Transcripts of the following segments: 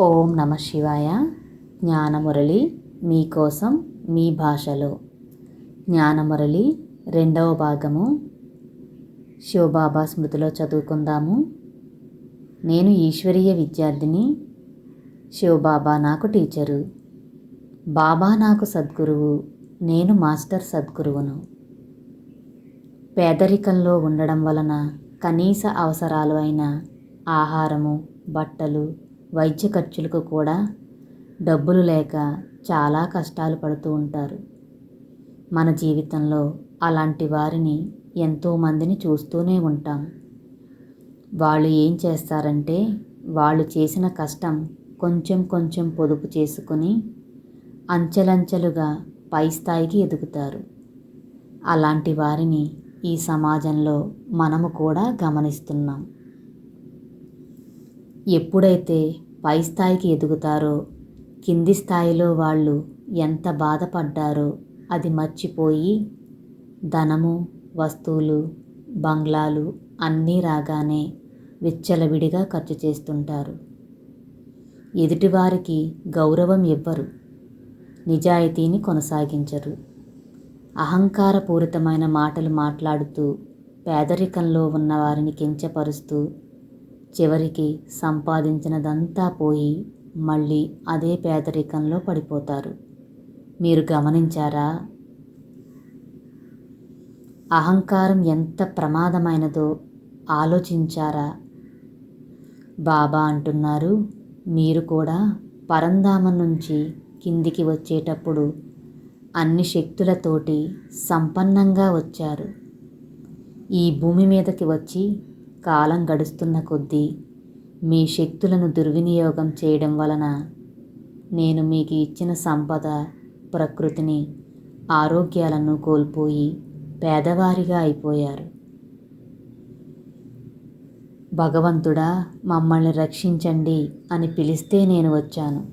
ఓం నమ శివాయ. జ్ఞానమురళి మీకోసం మీ భాషలో. జ్ఞానమురళి రెండవ భాగము. శివబాబా స్మృతిలో చదువుకుందాము. నేను ఈశ్వరీయ విద్యార్థిని. శివబాబా నాకు టీచరు. బాబా నాకు సద్గురువు. నేను మాస్టర్ సద్గురువును. పేదరికంలో ఉండడం వలన కనీస అవసరాలు అయిన ఆహారము బట్టలు వైద్య ఖర్చులకు కూడా డబ్బులు లేక చాలా కష్టాలు పడుతూ ఉంటారు. మన జీవితంలో అలాంటి వారిని ఎంతోమందిని చూస్తూనే ఉంటాం. వాళ్ళు ఏం చేస్తారంటే వాళ్ళు చేసిన కష్టం కొంచెం కొంచెం పొదుపు చేసుకుని అంచెలంచెలుగా పై స్థాయికి ఎదుగుతారు. అలాంటి వారిని ఈ సమాజంలో మనము కూడా గమనిస్తున్నాం. ఎప్పుడైతే పై స్థాయికి ఎదుగుతారో కింది స్థాయిలో వాళ్ళు ఎంత బాధపడ్డారో అది మర్చిపోయి ధనము వస్తువులు బంగ్లాలు అన్నీ రాగానే విచ్చలవిడిగా ఖర్చు చేస్తుంటారు. ఎదుటివారికి గౌరవం ఇవ్వరు నిజాయితీని కొనసాగించరు. అహంకారపూరితమైన మాటలు మాట్లాడుతూ పేదరికంలో ఉన్న వారిని కించపరుస్తూ చివరికి సంపాదించినదంతా పోయి మళ్ళీ అదే పేదరికంలో పడిపోతారు. మీరు గమనించారా? అహంకారం ఎంత ప్రమాదమైనదో ఆలోచించారా? బాబా అంటున్నారు మీరు కూడా పరంధామం నుంచి కిందికి వచ్చేటప్పుడు అన్ని శక్తులతోటి సంపన్నంగా వచ్చారు. ఈ భూమి మీదకి వచ్చి కాలం గడుస్తున్న కొద్దీ మీ శక్తులను దుర్వినియోగం చేయడం వలన నేను మీకు ఇచ్చిన సంపద ప్రకృతిని ఆరోగ్యాలను కోల్పోయి పేదవారిగా అయిపోయారు. భగవంతుడా మమ్మల్ని రక్షించండి అని పిలిస్తే నేను వచ్చాను.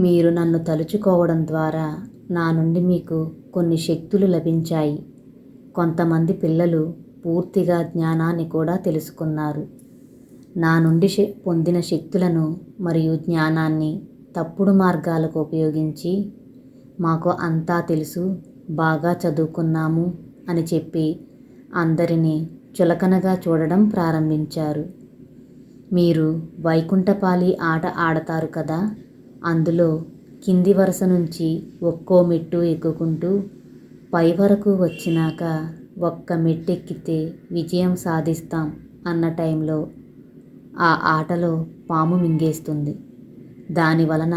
మీరు నన్ను తలుచుకోవడం ద్వారా నా నుండి మీకు కొన్ని శక్తులు లభించాయి. కొంతమంది పిల్లలు పూర్తిగా జ్ఞానాన్ని కూడా తెలుసుకున్నారు. నా నుండి పొందిన శక్తులను మరియు జ్ఞానాన్ని తప్పుడు మార్గాలకు ఉపయోగించి మాకు అంతా తెలుసు బాగా చదువుకున్నాము అని చెప్పి అందరినీ చులకనగా చూడడం ప్రారంభించారు. మీరు వైకుంఠపాలి ఆట ఆడతారు కదా అందులో కింది వరుస నుంచి ఒక్కో మెట్టు ఎక్కుకుంటూ పై వరకు వచ్చినాక ఒక్క మెట్టెక్కితే విజయం సాధిస్తాం అన్న టైంలో ఆ ఆటలో పాము మింగేస్తుంది. దాని వలన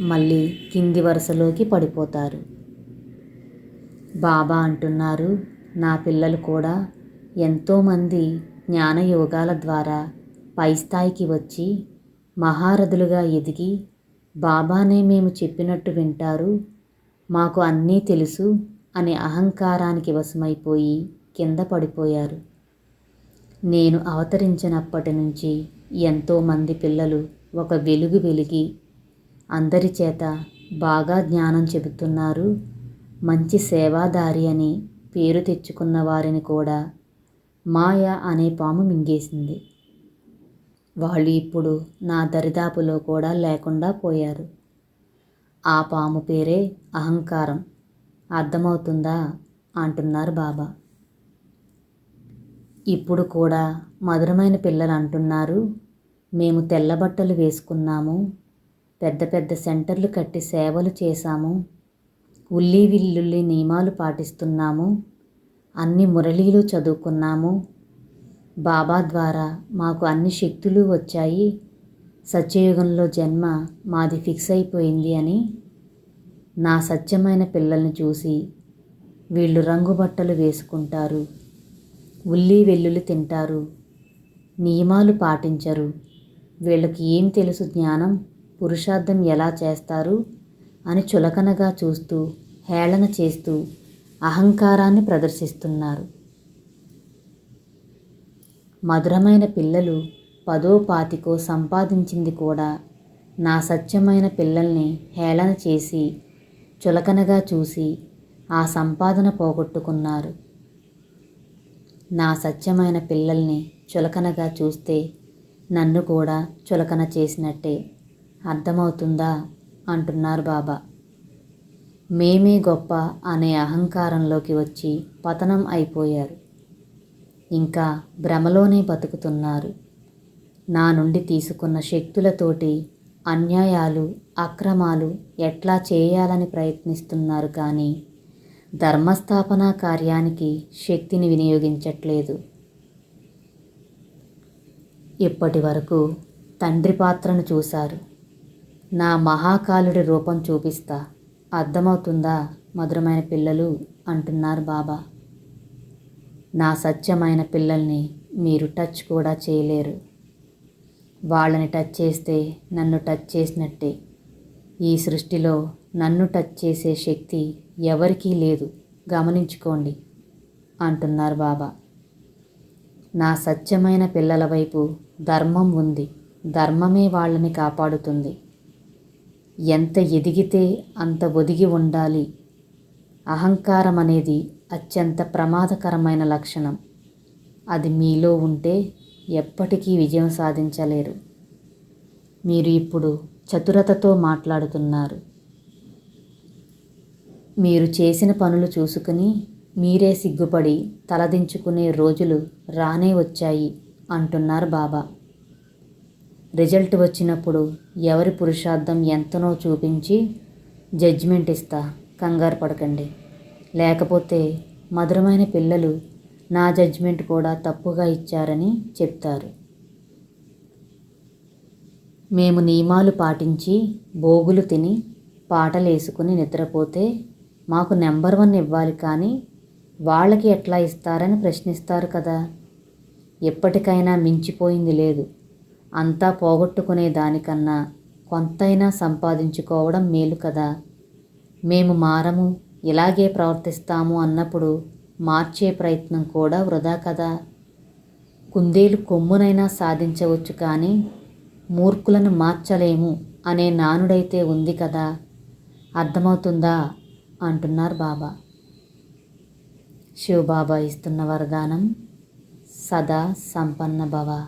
మళ్ళీ కింది వరుసలోకి పడిపోతారు. బాబా అంటున్నారు నా పిల్లలు కూడా ఎంతోమంది జ్ఞానయోగాల ద్వారా పై స్థాయికి వచ్చి మహారథులుగా ఎదిగి బాబానే మేము చెప్పినట్టు వింటారు మాకు అన్నీ తెలుసు అనే అహంకారానికి వశమైపోయి కింద పడిపోయారు. నేను అవతరించినప్పటి నుంచి ఎంతోమంది పిల్లలు ఒక వెలుగు వెలిగి అందరి చేత బాగా జ్ఞానం చెబుతున్నారు. మంచి సేవాదారి అని పేరు తెచ్చుకున్న వారిని కూడా మాయ అనే పాము మింగేసింది. వాళ్ళు ఇప్పుడు నా దరిదాపులో కూడా లేకుండా పోయారు. ఆ పాము పేరే అహంకారం. అర్థమవుతుందా? అంటున్నారు బాబా. ఇప్పుడు కూడా మధురమైన పిల్లలు అంటున్నారు మేము తెల్ల బట్టలు వేసుకున్నాము పెద్ద పెద్ద సెంటర్లు కట్టి సేవలు చేశాము ఉల్లి విల్లుల్లి నియమాలు పాటిస్తున్నాము అన్ని మురళీలు చదువుకున్నాము బాబా ద్వారా మాకు అన్ని శక్తులు వచ్చాయి సత్యయుగంలో జన్మ మాది ఫిక్స్ అయిపోయింది అని నా సత్యమైన పిల్లల్ని చూసి వీళ్ళు రంగు బట్టలు వేసుకుంటారు ఉల్లి వెల్లుల్లి తింటారు నియమాలు పాటించరు. వీళ్ళకి ఏం తెలుసు జ్ఞానం? పురుషార్థం ఎలా చేస్తారు? అని చులకనగా చూస్తూ హేళన చేస్తూ అహంకారాన్ని ప్రదర్శిస్తున్నారు. మధురమైన పిల్లలు పదో పాతికో సంపాదించింది కూడా నా సత్యమైన పిల్లల్ని హేళన చేసి చులకనగా చూసి ఆ సంపాదన పోగొట్టుకున్నారు. నా సత్యమైన పిల్లల్ని చులకనగా చూస్తే నన్ను కూడా చులకన చేసినట్టే అర్థమవుతుందా? అంటున్నారు బాబా. మేమే గొప్ప అనే అహంకారంలోకి వచ్చి పతనం అయిపోయారు. ఇంకా భ్రమలోనే బతుకుతున్నారు. నా నుండి తీసుకున్న శక్తులతోటి అన్యాయాలు అక్రమాలు ఎట్లా చేయాలని ప్రయత్నిస్తున్నారు కానీ ధర్మస్థాపన కార్యానికి శక్తిని వినియోగించట్లేదు. ఇప్పటి వరకు తండ్రి పాత్రను చూశారు. నా మహాకాలుడి రూపం చూపిస్తా. అర్థమవుతుందా మధురమైన పిల్లలు? అంటున్నారు బాబా. నా సత్యమైన పిల్లల్ని మీరు టచ్ కూడా చేయలేరు. వాళ్ళని టచ్ చేస్తే నన్ను టచ్ చేసినట్టే. ఈ సృష్టిలో నన్ను టచ్ చేసే శక్తి ఎవరికీ లేదు. గమనించుకోండి అంటున్నారు బాబా. నా సత్యమైన పిల్లల వైపు ధర్మం ఉంది. ధర్మమే వాళ్ళని కాపాడుతుంది. ఎంత ఎదిగితే అంత ఒదిగి ఉండాలి. అహంకారం అనేది అత్యంత ప్రమాదకరమైన లక్షణం. అది మీలో ఉంటే ఎప్పటికీ విజయం సాధించలేరు. మీరు ఇప్పుడు చతురతతో మాట్లాడుతున్నారు. మీరు చేసిన పనులు చూసుకుని మీరే సిగ్గుపడి తలదించుకునే రోజులు రానే వచ్చాయి అంటున్నారు బాబా. రిజల్ట్ వచ్చినప్పుడు ఎవరి పురుషార్థం ఎంతనో చూపించి జడ్జిమెంట్ ఇస్తా కంగారు పడకండి. లేకపోతే మధురమైన పిల్లలు నా జడ్జిమెంట్ కూడా తప్పుగా ఇచ్చారని చెప్తారు. మేము నియమాలు పాటించి భోగులు తిని పాటలేసుకుని నిద్రపోతే మాకు నెంబర్ వన్ ఇవ్వాలి కానీ వాళ్ళకి ఎట్లా ఇస్తారని ప్రశ్నిస్తారు కదా. ఎప్పటికైనా మించిపోయింది లేదు. అంతా పోగొట్టుకునే దానికన్నా కొంతైనా సంపాదించుకోవడం మేలు కదా. మేము మారము ఇలాగే ప్రవర్తిస్తాము అన్నప్పుడు మార్చే ప్రయత్నం కూడా వృధా కదా. కుందేలు కొమ్మునైనా సాధించవచ్చు కానీ మూర్ఖులను మార్చలేము అనే నానుడైతే ఉంది కదా. అర్థమవుతుందా? అంటున్నారు బాబా. శివబాబా ఇస్తున్న వరదానం సదా సంపన్న భవ.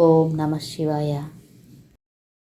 ఓం నమ శివాయ.